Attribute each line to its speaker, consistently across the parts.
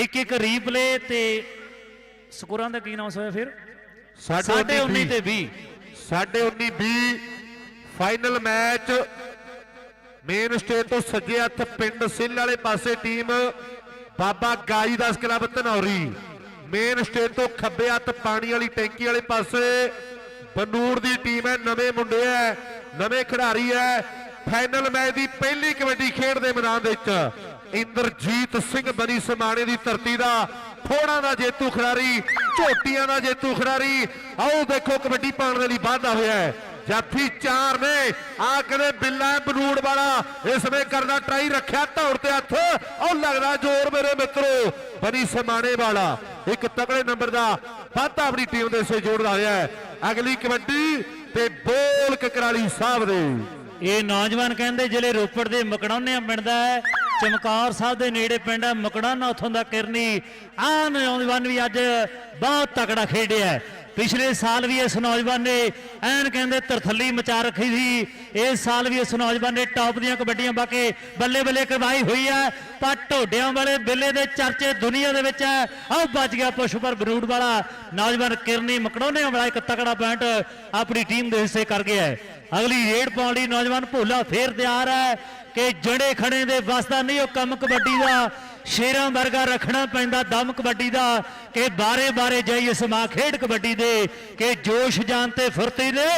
Speaker 1: ਇੱਕ ਇੱਕ ਰੀਪਲੇ ਤੇ ਸਕੋਰਾਂ ਦਾ ਕੀ ਨਾਮ ਹੋਇਆ ਫਿਰ?
Speaker 2: ਸਾਡੇ
Speaker 1: 19 ਤੇ 20
Speaker 2: ਸਾਡੇ 19 20 ਫਾਈਨਲ ਮੈਚ ਮੇਨ ਸਟੇਜ ਤੋਂ ਸੱਜੇ ਹੱਥ ਪਿੰਡ ਸਿੱਲ ਵਾਲੇ ਪਾਸੇ team Baba Gaji Das club Dhanauri. Main stage ਤੋਂ ਖੱਬੇ ਹੱਥ ਪਾਣੀ ਵਾਲੀ ਟੈਂਕੀ ਵਾਲੇ ਪਾਸੇ ਬਨੂੜ ਦੀ ਟੀਮ ਹੈ ਨਵੇਂ ਮੁੰਡੇ ਹੈ ਨਵੇਂ ਖਿਡਾਰੀ ਹੈ। ਫਾਈਨਲ ਮੈਚ ਦੀ ਪਹਿਲੀ ਕਬੱਡੀ ਖੇਡ ਦੇ ਮੈਦਾਨ ਦੇ ਵਿੱਚ ਇੰਦਰਜੀਤ ਸਿੰਘ ਬਨੀ ਸਮਾਣੇ ਦੀ ਧਰਤੀ ਦਾ, ਫੋੜਾਂ ਦਾ ਜੇਤੂ ਖਿਡਾਰੀ, ਝੋਟੀਆਂ ਦਾ ਜੇਤੂ ਖਿਡਾਰੀ। ਆਓ ਦੇਖੋ ਕਬੱਡੀ ਪਾਉਣ ਦੇ ਲਈ ਵਾਧਾ ਹੋਇਆ ਹੈ। ਜਾਫੀ ਚਾਰ ਨੇ, ਆ ਕਦੇ ਬਿੱਲਾ ਬਨੂੜ ਵਾਲਾ। ਇਸ ਵੇ ਕਰਦਾ ਟਰਾਈ ਰੱਖਿਆ, ਧੌੜ ਤੇ ਹੱਥ। ਉਹ ਲੱਗਦਾ ਜ਼ੋਰ ਮੇਰੇ ਮਿੱਤਰੋ, ਬਣੀ ਸਮਾਣੇ ਵਾਲਾ। ਇੱਕ ਤਕੜੇ ਨੰਬਰ ਦਾ ਵਾਧਾ ਆਪਣੀ ਟੀਮ ਦੇ ਸੇ ਜੋੜਦਾ ਹੋਇਆ ਹੈ। ਅਗਲੀ ਕਬੱਡੀ ਤੇ ਬੋਲ ਕਕਰਾਲੀ ਸਾਹਿਬ ਦੇ।
Speaker 1: ਇਹ ਨੌਜਵਾਨ ਕਹਿੰਦੇ ਜ਼ਿਲ੍ਹੇ ਰੋਪੜ ਦੇ ਮਕੜੌਨਿਆਂ ਪਿੰਡ ਦਾ ਹੈ ਚਮਕੌਰ ਸਾਹਿਬ ਦੇ ਨੇੜੇ ਪਿੰਡ ਹੈ, ਮਕੜੌਨਾ ਉੱਥੋਂ ਦਾ ਕਿਰਨੀ। ਆਹ ਨੌਜਵਾਨ ਵੀ ਅੱਜ ਬਹੁਤ ਤਕੜਾ ਖੇਡਿਆ ਪਿਛਲੇ ਸਾਲ ਵੀ ਇਸ ਨੌਜਵਾਨ ਨੇ ਐਨ ਕਹਿੰਦੇ ਤਰਥੱਲੀ ਮਚਾ ਰੱਖੀ ਸੀ। ਇਸ ਸਾਲ ਵੀ ਇਸ ਨੌਜਵਾਨ ਨੇ ਟੌਪ ਦੀਆਂ ਕਬੱਡੀਆਂ ਪਾ ਕੇ ਬੱਲੇ ਬੱਲੇ ਕਰਵਾਈ ਹੋਈ ਹੈ। ਪਰ ਢੋਡਿਆਂ ਵਾਲੇ ਬਿੱਲੇ ਦੇ ਚਰਚੇ ਦੁਨੀਆ ਦੇ ਵਿੱਚ ਹੈ। ਆਹ ਬਚ ਗਿਆ ਪੁਸ਼ਪਰ ਬਰੂਡ ਵਾਲਾ। ਨੌਜਵਾਨ ਕਿਰਨੀ ਮਕੜੌਨਿਆਂ ਵਾਲਾ ਇੱਕ ਤਕੜਾ ਪੁਆਇੰਟ ਆਪਣੀ ਟੀਮ ਦੇ ਹਿੱਸੇ ਕਰ ਗਿਆ ਹੈ। ਅਗਲੀ ਰੇਡ ਪਾਉਣ ਲਈ ਨੌਜਵਾਨ ਭੋਲਾ ਫੇਰ ਤਿਆਰ ਹੈ ਕਿ ਜੜੇ ਖੜੇ ਦੇ ਵਸਦਾ ਨਹੀਂ ਉਹ ਕੰਮ ਕਬੱਡੀ ਦਾ ਸ਼ੇਰਾਂ ਵਰਗਾ ਰੱਖਣਾ ਪੈਂਦਾ ਦਮ ਕਬੱਡੀ ਦਾ ਕਿ ਬਾਰੇ ਬਾਰੇ ਜਾਈਏ ਸਮਾ ਖੇਡ ਕਬੱਡੀ ਦੇ ਕਿ ਜੋਸ਼ ਜਾਨ ਤੇ ਫੁਰਤੀ ਨੇ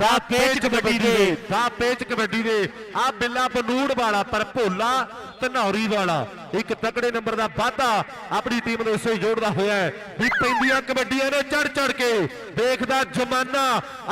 Speaker 1: ਦਾ ਪੇਚ ਕਬੱਡੀ ਦੇ।
Speaker 2: ਦਾ ਪੇਚ ਕਬੱਡੀ ਦੇ। ਆ ਬਿੱਲਾ ਬਨੂੜ ਵਾਲਾ ਪਰ ਭੋਲਾ ਧਨੌਰੀ ਵਾਲਾ। ਇੱਕ ਤਕੜੇ ਨੰਬਰ ਦਾ ਵਾਧਾ ਆਪਣੀ ਟੀਮ ਦੇ ਜੋੜਦਾ ਹੋਇਆ ਹੈ ਵੀ ਪੈਂਦੀਆਂ ਕਬੱਡੀਆਂ ਨੇ ਚੜ ਚੜ ਕੇ ਦੇਖਦਾ ਜਮਾਨਾ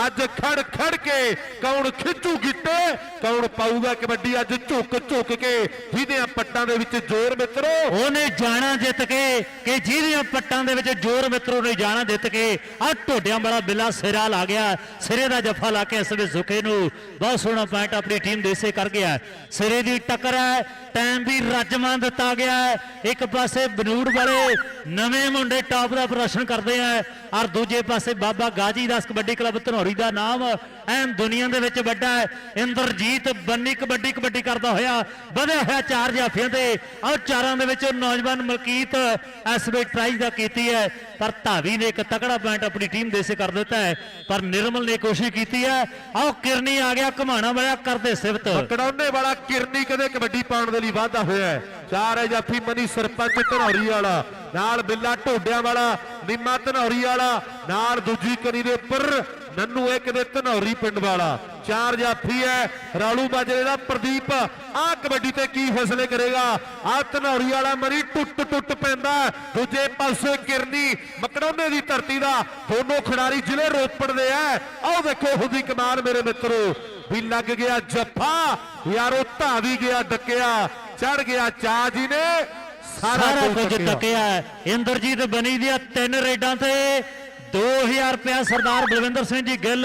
Speaker 2: ਅੱਜ ਖੜ ਖੜ ਕੇ ਕੌਣ ਖਿੱਚੂ ਗਿੱਟੇ ਕੌਣ ਪਾਊਗਾ ਕਬੱਡੀ ਅੱਜ ਝੁੱਕ ਝੁੱਕ ਕੇ ਜਿਹਦੇ ਪੱਟਾਂ ਦੇ ਵਿੱਚ ਜ਼ੋਰ ਮਿੱਤਰੋ।
Speaker 1: ਉਹਨੇ ਜਾਣਾ ਜਿੱਤ ਕੇ ਕਿ ਜਿਹਦੀਆਂ ਪੱਟਾਂ ਦੇ ਵਿੱਚ ਜ਼ੋਰ ਮਿੱਤਰੋ ਨੇ ਜਾਣਾ ਜਿੱਤ ਕੇ ਆ ਢੋਡਿਆਂ ਵਾਲਾ ਬਿੱਲਾ ਸਿਰਾ ਲਾ ਗਿਆ, ਸਿਰੇ ਦਾ ਜੱਫਾ ਲਾ ਕੇ ਇਸ ਵੇ ਸੁਖੇ ਨੂੰ ਬਹੁਤ ਸੋਹਣਾ ਪੁਆਇੰਟ ਆਪਣੀ ਟੀਮ ਦੇ ਹਿੱਸੇ ਕਰ ਗਿਆ। ਸਿਰੇ ਦੀ ਟੱਕਰ ਹੈ ਟਾਈਮ ਵੀ ਰੱਜਮਾਂ ਦਿੱਤਾ ਗਿਆ ਹੈ। ਇੱਕ ਪਾਸੇ ਬਨੂੜ ਵਾਲੇ ਨਵੇਂ ਮੁੰਡੇ ਟਾਪ ਦਾ ਪ੍ਰਦਰਸ਼ਨ ਕਰਦੇ ਆ ਔਰ ਦੂਜੇ ਪਾਸੇ ਬਾਬਾ ਗਾਜੀ ਦਾਸ ਕਬੱਡੀ ਕਲੱਬ ਧਨੌਰੀ ਦਾ ਨਾਮ ਐਨ ਦੁਨੀਆ ਦੇ ਵਿੱਚ ਵੱਡਾ ਹੈ। ਇੰਦਰਜੀਤ ਬੰਨੀ ਕਬੱਡੀ ਕਬੱਡੀ ਕਰਦਾ ਹੋਇਆ, ਵਧਿਆ ਹੋਇਆ ਚਾਰ ਜਾਫੀਆਂ ਤੇ ਔਰ ਚਾਰਾਂ ਦੇ ਵਿੱਚ ਨੌਜਵਾਨ ਮਲਕੀਤ ਐਸਬੀ ਪ੍ਰਾਈਜ਼ ਦਾ ਕੀਤੀ ਹੈ, ਪਰ ਧਾਵੀ ਨੇ ਇੱਕ ਤਕੜਾ ਪੁਆਇੰਟ ਆਪਣੀ ਟੀਮ ਦੇ ਸੇ ਕਰ ਦਿੱਤਾ ਹੈ। ਪਰ ਨਿਰਮਲ ਨੇ ਕੋਸ਼ਿਸ਼ ਕੀਤੀ ਹੈ ਆਓ ਕਿਰਨੀ ਆ ਗਿਆ, ਘਮਾਣਾ ਵਾਲਾ ਕਰਦੇ ਸਿਫਤ।
Speaker 2: ਕੜਾਉਨੇ ਵਾਲਾ ਕਿਰਨੀ ਕਦੇ ਕਬੱਡੀ ਪਾਉਣ ਦੇ ਲਈ ਵਾਧਾ ਹੋਇਆ ਹੈ। ਚਾਰ ਹੈ ਜਾਫੀ, ਮਨੀ ਸਰਪੰਚ ਧਨੌਰੀ ਵਾਲਾ। ਨਾਲ ਬਿੱਲਾ ਢੋਡਿਆਂ ਵਾਲਾ, ਨਿੰਮਾ ਧਨੌਰੀ ਵਾਲਾ, ਨਾਲ ਦੂਜੀ ਕਨੀ ਦੇ ਉੱਪਰ ਨੰਨੂ ਇੱਕ ਦੇ ਧਨੌਰੀ ਪਿੰਡ ਵਾਲਾ। ਚਾਰ ਜਾਫੀ ਹੈ, ਰਾਲੂ ਬਾਜਰੇ ਦਾ ਪ੍ਰਦੀਪ। ਆਹ ਕਬੱਡੀ ਤੇ ਕੀ ਫੈਸਲੇ ਕਰੇਗਾ? ਆਹ ਧਨੌਰੀ ਵਾਲਾ ਮਰੀ ਟੁੱਟ ਟੁੱਟ ਪੈਂਦਾ ਦੂਜੇ ਪਾਸੇ ਕਿਰਨੀ ਮਕੜੋਨੇ ਦੀ ਧਰਤੀ ਦਾ ਦੋਨੋਂ ਖਿਡਾਰੀ ਜ਼ਿਲ੍ਹੇ ਰੋਪੜ ਦੇ ਆ ਆਹ ਦੇਖੋ ਹੁਦੀ ਕਮਾਨ ਮੇਰੇ ਮਿੱਤਰੋ। ਵੀ ਲੱਗ ਗਿਆ ਜੱਫਾ, ਯਾਰੋ ਧਾਵੀ ਗਿਆ ਡੱਕਿਆ ਚੜ ਗਿਆ ਚਾ ਜੀ ਨੇ। ਸਾਰਾ ਕੁਝ
Speaker 1: ਹੈ। ਇੰਦਰਜੀਤ ਬਣੀ ਦੀਆਂ ਤਿੰਨ ਰੇਡਾਂ ਤੇ 2000 ਰੁਪਇਆ ਸਰਦਾਰ ਬਲਵਿੰਦਰ ਸਿੰਘ ਜੀ ਗਿੱਲ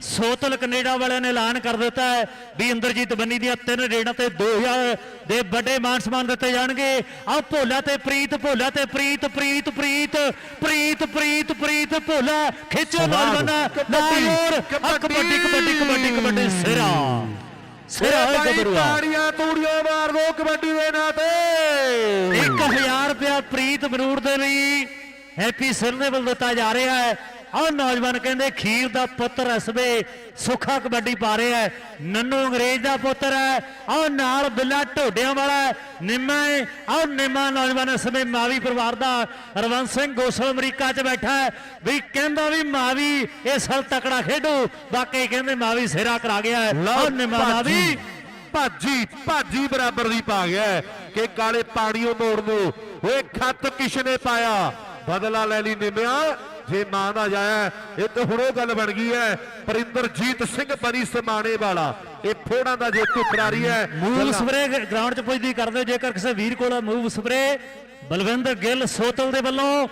Speaker 1: ਸੋਤਲ ਕੈਨੇਡਾ ਵਾਲਿਆਂ ਨੇ ਐਲਾਨ ਕਰ ਦਿੱਤਾ ਹੈ ਵੀ ਇੰਦਰਜੀਤ ਬੰਨੀ ਦੀਆਂ ਤਿੰਨ ਰੇਡਾਂ ਤੇ 2000 ਦੇ ਵੱਡੇ ਮਾਨ ਸਨਮਾਨ ਦਿੱਤੇ ਜਾਣਗੇ। ਆ ਭੋਲਾ ਤੇ ਪ੍ਰੀਤ ਭੋਲਾ ਤੇ ਪ੍ਰੀਤ ਪ੍ਰੀਤ ਪ੍ਰੀਤ ਪ੍ਰੀਤ ਪ੍ਰੀਤ ਪ੍ਰੀਤ ਭੋਲਾ। ਖਿੱਚੋ ਨੌਜਵਾਨਾ ਆ ਕਬੱਡੀ ਕਬੱਡੀ ਕਬੱਡੀ ਕਬੱਡੀ ਸਿਰਾ। ਸਿਰਾ
Speaker 2: ਭਾਈ
Speaker 1: ਗੱਭਰੂਆ
Speaker 2: ਤਾੜੀਆਂ ਤੂੜੀਆਂ ਮਾਰ ਦੋ ਕਬੱਡੀ ਦੇ ਨਾਂ ਤੇ।
Speaker 1: 1000 ਰੁਪਇਆ ਪ੍ਰੀਤ ਬਰੂੜ ਦੇ ਲਈ ਹੈਪੀ ਸਿਰ ਦੇ ਵੱਲ ਦਿੱਤਾ ਜਾ ਰਿਹਾ ਹੈ। ਆਹ ਨੌਜਵਾਨ ਕਹਿੰਦੇ ਖੀਰ ਦਾ ਪੁੱਤਰ ਅਸਵੇ ਸੁੱਖਾ ਕਬੱਡੀ ਪਾ ਰਿਹਾ ਹੈ। ਨੰਨੂ ਅੰਗਰੇਜ਼ ਦਾ ਪੁੱਤਰ ਹੈ। ਆਹ ਨਾਲ ਬਿੱਲਾ ਢੋਡਿਆਂ ਵਾਲਾ ਨਿੰਮਾ ਹੈ। ਆਹ ਨਿੰਮਾ ਨੌਜਵਾਨ ਅਸਵੇ ਮਾਵੀ ਪਰਿਵਾਰ ਦਾ ਰਵੰਤ ਸਿੰਘ ਗੋਸਲ ਅਮਰੀਕਾ 'ਚ ਬੈਠਾ ਹੈ। ਵੀ ਕਹਿੰਦਾ ਵੀ ਮਾਵੀ ਇਹ ਸਾਲ ਤਕੜਾ ਖੇਡੂ। ਬਾਕੀ ਕਹਿੰਦੇ ਮਾਵੀ ਸਿਰਾ ਕਰਾ ਗਿਆ ਹੈ। ਆਹ ਨਿੰਮਾ ਮਾਵੀ।
Speaker 2: ਭਾਜੀ ਭਾਜੀ ਬਰਾਬਰ ਦੀ ਪਾ ਗਿਆ ਕਿ ਕਾਲੇ ਪਾਣੀਓ ਮੋੜ ਨੂੰ। ਓਏ ਖੱਤ ਕਿਸ ਨੇ ਪਾਇਆ? ਬਦਲਾ ਲੈ ਲਈ ਨਿਮਿਆ। ਜੇ ਮਾਂ ਦਾ ਜਾਇਆ ਇਹ ਤਾਂ ਹੁਣ ਉਹ ਗੱਲ ਬਣ ਗਈ ਹੈ ਪਰਿੰਦਰਜੀਤ ਸਿੰਘ ਬਣੀ ਸਮਾਣੇ ਵਾਲਾ। ਇਹ ਫੋੜਾਂ ਦਾ ਜੇਤੂ ਖਿਡਾਰੀ ਹੈ
Speaker 1: ਮੂਵ ਸਪਰੇ ਗਰਾਊਂਡ 'ਚ ਪੁੱਜਦੀ ਕਰਦੇ ਜੇਕਰ ਕਿਸੇ ਵੀਰ ਕੋਲ ਮੂਵ ਸਪਰੇ ਬਲਵਿੰਦਰ ਗਿੱਲ ਸੋਤਲ ਦੇ ਵੱਲੋਂ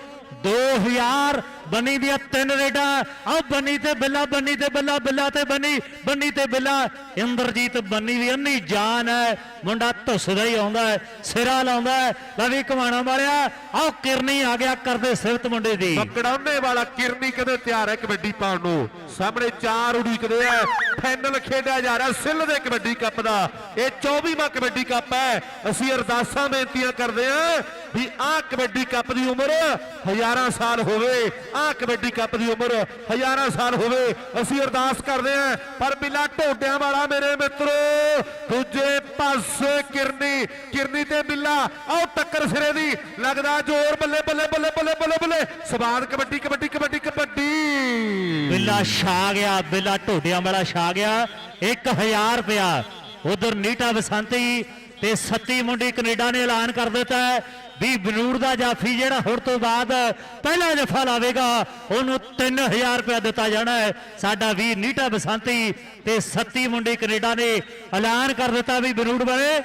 Speaker 1: 2000 ਬੰਨੀ ਦੀਆਂ ਤਿੰਨ ਰੇਡਾਂ। ਆਹ ਬੰਨੀ ਤੇ ਬਿੱਲਾ ਬੰਨੀ ਤੇ ਬਿੱਲਾ ਬਿੱਲਾ ਤੇ ਬੰਨੀ ਬੰਨੀ ਤੇ ਬਿੱਲਾ। ਇੰਦਰਜੀਤ ਬੰਨੀ ਦੀ ਅੰਨੀ ਜਾਨ ਹੈ। ਮੁੰਡਾ ਧੁੱਸਦਾ ਹੀ ਆਉਂਦਾ ਹੈ, ਸਿਰਾ ਲਾਉਂਦਾ ਹੈ। ਲੈ ਵੀ ਕਮਾਣਾ ਵਾਲਿਆ ਆਹ ਕਿਰਨੀ ਆ ਗਿਆ ਕਰਦੇ ਸਿਫਤ ਮੁੰਡੇ ਦੀ।
Speaker 2: ਮਕੜਾਉਣੇ ਵਾਲਾ ਕਿਰਨੀ ਕਦੇ ਤਿਆਰ ਹੈ ਕਬੱਡੀ ਪਾਉਣ ਨੂੰ। ਸਾਹਮਣੇ ਚਾਰ ਉਡੀਕਦੇ ਆ ਫਾਈਨਲ ਖੇਡਿਆ ਜਾ ਰਿਹਾ ਸਿੱਲ ਦੇ ਕਬੱਡੀ ਕੱਪ ਦਾ। ਇਹ 24ਵਾਂ ਕਬੱਡੀ ਕੱਪ ਹੈ। ਅਸੀਂ ਅਰਦਾਸਾਂ ਬੇਨਤੀਆਂ ਕਰਦੇ ਆ ਵੀ ਆਹ ਕਬੱਡੀ ਕੱਪ ਦੀ ਉਮਰ ਹਜ਼ਾਰਾਂ ਸਾਲ ਹੋਵੇ। ਆਹ ਕਬੱਡੀ ਕੱਪ ਦੀ ਉਮਰ ਹਜ਼ਾਰਾਂ ਸਾਲ ਹੋਵੇ, ਅਸੀਂ ਅਰਦਾਸ ਕਰਦੇ ਆ ਪਰ ਬਿੱਲਾ ਢੋਡਿਆਂ ਵਾਲਾ ਮੇਰੇ ਮਿੱਤਰੋ, ਦੂਜੇ ਪਾਸੇ ਕਿਰਨੀ ਕਿਰਨੀ ਤੇ ਬਿੱਲਾ ਆਹ ਟੱਕਰ ਸਿਰੇ ਦੀ, ਲੱਗਦਾ ਜ਼ੋਰ, ਬੱਲੇ ਬੱਲੇ ਬੱਲੇ ਬੱਲੇ ਬੱਲੇ ਬੱਲੇ, ਸਵਾਦ ਕਬੱਡੀ ਕਬੱਡੀ ਕਬੱਡੀ ਕਬੱਡੀ।
Speaker 1: ਬਿੱਲਾ ਛਾ ਗਿਆ, ਬਿੱਲਾ ਢੋਡਿਆਂ ਵਾਲਾ ਛਾ ਗਿਆ 1000 ਰੁਪਿਆ ਉਧਰ ਨੀਟਾ ਬਸੰਤੀ ਤੇ ਸੱਤੀ ਮੁੰਡੀ ਕੈਨੇਡਾ ਨੇ ਐਲਾਨ ਕਰ ਦਿੱਤਾ ਹੈ। ਵੀ ਬਨੂੜ ਦਾ ਜਾਫੀ ਜਿਹੜਾ ਹੁਣ ਤੋਂ ਬਾਅਦ ਪਹਿਲਾ ਜਫਾ ਲਾਵੇਗਾ, ਉਹਨੂੰ 3000 ਰੁਪਇਆ ਦਿੱਤਾ ਜਾਣਾ ਹੈ। ਸਾਡਾ ਵੀਰ ਨੀਟਾ ਬਸੰਤੀ ਤੇ ਸੱਤੀ ਮੁੰਡੇ ਕੈਨੇਡਾ ਨੇ ਐਲਾਨ ਕਰ ਦਿੱਤਾ ਵੀ ਬਨੂੜ ਵਾਲੇ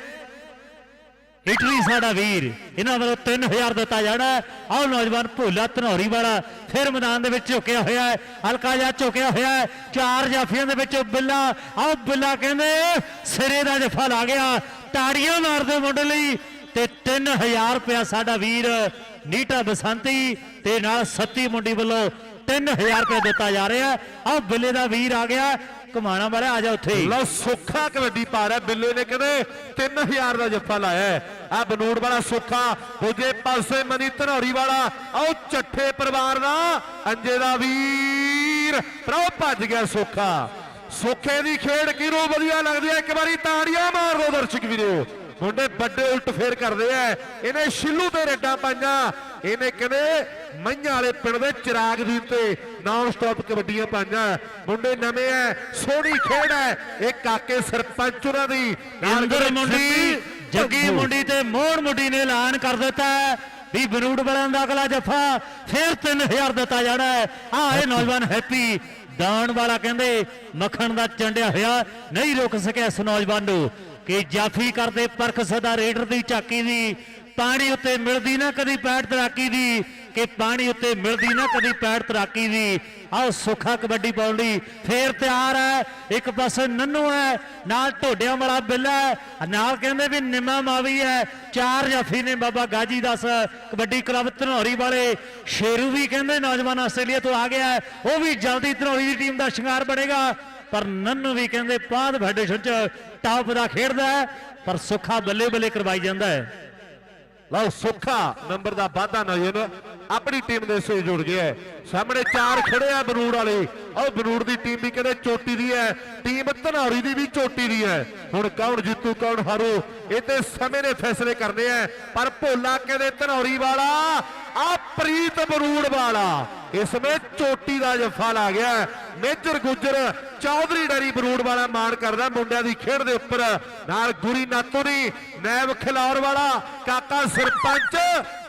Speaker 1: ਇਟਲੀ ਸਾਡਾ ਵੀਰ, ਇਹਨਾਂ ਵੱਲੋਂ 3000 ਦਿੱਤਾ ਜਾਣਾ ਹੈ। ਆਓ ਨੌਜਵਾਨ ਭੋਲਾ ਧਨੌਰੀ ਵਾਲਾ ਫਿਰ ਮੈਦਾਨ ਦੇ ਵਿੱਚ ਝੁਕਿਆ ਹੋਇਆ ਹੈ, ਹਲਕਾ ਜਿਹਾ ਝੁਕਿਆ ਹੋਇਆ ਹੈ। ਚਾਰ ਜਾਫੀਆਂ ਦੇ ਵਿੱਚ ਬਿੱਲਾ, ਆਓ ਬਿੱਲਾ ਕਹਿੰਦੇ ਸਿਰੇ ਦਾ ਜਫਾ ਲਾ ਗਿਆ। ਤਾੜੀਆਂ ਮਾਰਦੇ ਮੁੰਡੇ ਲਈ ਤੇ 3000 ਰੁਪਇਆ ਸਾਡਾ ਵੀਰ ਨੀਟਾ ਬਸੰਤੀ ਤੇ ਨਾਲ ਸੱਤੀ ਮੁੰਡੀ ਵੱਲੋਂ 3000 ਰੁਪਏ ਦਿੱਤਾ ਜਾ ਰਿਹਾ। ਆਓ ਬਿੱਲੇ ਦਾ ਵੀਰ ਆ ਗਿਆ। ਕਮਾਣਾ ਵਾਲਾ ਆ ਜਾ ਉੱਥੇ। ਹੀ।
Speaker 2: ਲਓ, ਸੁੱਖਾ ਕਬੱਡੀ ਪਾ ਰਿਹਾ। ਬਿੱਲੇ ਨੇ ਕਹਿੰਦੇ 3000 ਦਾ ਜੱਫਾ ਲਾਇਆ ਆ ਬਨੂੜ ਵਾਲਾ ਸੁੱਖਾ, ਦੂਜੇ ਪਾਸੇ ਮਨੀ ਧਨੌਰੀ ਵਾਲਾ। ਆਓ, ਚੱਠੇ ਪਰਿਵਾਰ ਦਾ, ਅੰਜੇ ਦਾ ਵੀਰ। ਪਰ ਭੱਜ ਗਿਆ ਸੁੱਖਾ। ਸੁੱਖੇ ਦੀ ਖੇਡ ਕਿਹਨੂੰ ਵਧੀਆ ਲੱਗਦੀ ਹੈ। ਇੱਕ ਵਾਰੀ ਤਾੜੀਆਂ ਮਾਰ ਦਿਓ ਦਰਸ਼ਕ ਵੀਰੋ। ਮੁੰਡੇ ਵੱਡੇ ਉਲਟ ਫੇਰ ਕਰਦੇ ਆ। ਇਹਨੇ ਸ਼ਿੱਲੂ ਤੇ ਰੱਡਾਂ ਪਾਈਆਂ। ਇਹਨੇ ਕਹਿੰਦੇ ਮਈਆਂ ਵਾਲੇ ਪਿੰਡ ਦੇ ਚਿਰਾਗ ਦੀ ਤੇ ਨਾਨ ਸਟਾਪ ਕਬੱਡੀਆਂ ਪਾਈਆਂ। ਮੁੰਡੇ ਨਵੇਂ ਐ ਸੋਹਣੀ ਖੇਡ ਐ ਇਹ ਕਾਕੇ ਸਰਪੰਚ ਉਹਨਾਂ ਦੀ। ਕਹਿੰਦੇ
Speaker 1: ਮੁੰਡੀ ਜੱਗੀ। ਮੁੰਡੀ ਤੇ ਮੋਹਨ ਮੁੰਡੀ ਨੇ ਐਲਾਨ ਕਰ ਦਿੱਤਾ ਵੀ ਬਰੂਡ ਵਾਲਿਆਂ ਦਾ ਅਗਲਾ ਜਫਾ ਫਿਰ 3000 ਦਿੱਤਾ ਜਾਣਾ ਹੈ। ਆ ਇਹ ਨੌਜਵਾਨ ਹੈਪੀ ਦਾਣ ਵਾਲਾ ਕਹਿੰਦੇ, ਮੱਖਣ ਦਾ ਚੰਡਿਆ ਹੋਇਆ, ਨਹੀਂ ਰੁਕ ਸਕਿਆ ਇਸ ਨੌਜਵਾਨ ਨੂੰ। ਕਿ ਜਾਫੀ ਕਰਦੇ ਪਰਖ ਸਦਾ ਰੇਡਰ ਦੀ ਝਾਕੀ ਦੀ ਪਾਣੀ ਉੱਤੇ ਮਿਲਦੀ ਨਾ ਕਦੀ ਪੈੜ ਤਰਾਕੀ ਦੀ, ਕਿ ਪਾਣੀ ਉੱਤੇ ਮਿਲਦੀ ਨਾ ਕਦੀ ਪੈੜ ਤਰਾਕੀ ਦੀ। ਆਓ ਸੁੱਖਾ ਕਬੱਡੀ ਪਾਉਣ ਲਈ ਫੇਰ ਤਿਆਰ ਹੈ, ਇੱਕ ਪਾਸੇ ਨੰਨੂ ਹੈ, ਨਾਲ ਢੋਡਿਆਂ ਵਾਲਾ ਬਿੱਲਾ ਹੈ, ਨਾਲ ਕਹਿੰਦੇ ਵੀ ਨਿਮਾ ਮਾਵੀ ਹੈ, ਚਾਰ ਜਾਫੀ ਨੇ ਬਾਬਾ ਗਾਜੀ ਦਾਸ ਕਬੱਡੀ ਕਲੱਬ ਧਨੌਰੀ ਵਾਲੇ। ਸ਼ੇਰੂ ਵੀ ਕਹਿੰਦੇ ਨੌਜਵਾਨ ਆਸਟ੍ਰੇਲੀਆ ਤੋਂ ਆ ਗਿਆ ਹੈ, ਉਹ ਵੀ ਜਲਦੀ ਧਨੌਰੀ ਦੀ ਟੀਮ ਦਾ ਸ਼ਿੰਗਾਰ ਬਣੇਗਾ। ਪਰ ਨੰਨੂ ਵੀ ਕਹਿੰਦੇ ਬਾਅਦ ਫੈਡਰੇਸ਼ਨ ਚ ਟਾਪ ਦਾ ਖੇਡਦਾ ਹੈ, ਪਰ ਸੁੱਖਾ ਬੱਲੇ ਬੱਲੇ ਕਰਵਾਈ ਜਾਂਦਾ ਹੈ।
Speaker 2: ਲਓ ਸੁੱਖਾ। ਨੰਬਰ ਦਾ ਵਾਧਾ ਨੌਜਵਾਨ ਆਪਣੀ ਟੀਮ ਦੇ ਸੇ ਜੁੜ ਗਿਆ ਹੈ। ਸਾਹਮਣੇ ਚਾਰ ਖੜੇ ਆ ਬਨੂੜ ਵਾਲੇ। ਉਹ ਬਨੂੜ ਦੀ ਟੀਮ ਵੀ ਕਹਿੰਦੇ ਚੋਟੀ ਦੀ ਹੈ। ਟੀਮ ਧਨੌਰੀ ਦੀ ਵੀ ਚੋਟੀ ਦੀ ਹੈ। ਹੁਣ ਕੌਣ ਜਿੱਤੂ, ਕੌਣ ਹਾਰੂ, ਇਹ ਤੇ ਸਮੇਂ ਨੇ ਫੈਸਲੇ ਕਰਨੇ ਆ। ਪਰ ਭੋਲਾ ਕਹਿੰਦੇ ਧਨੌਰੀ ਵਾਲਾ ਆ ਪ੍ਰੀਤ ਬਨੂੜ ਵਾਲਾ। ਇਸ ਵਿੱਚ ਚੋਟੀ ਦਾ ਜਫਾ ਲਾ ਗਿਆ ਮੇਜਰ ਗੁੱਜਰ ਚੌਧਰੀ ਡੈਰੀ ਬਰੂੜ ਵਾਲਾ ਮਾਣ ਕਰਦਾ ਮੁੰਡਿਆਂ ਦੀ ਖੇਡ ਦੇ ਉੱਪਰ। ਨਾਲ ਗੁਰੀ ਨਾਤੂਰੀ ਨੈਬ ਖਿਲੌਰ ਵਾਲਾ, ਕਾਕਾ ਸਰਪੰਚ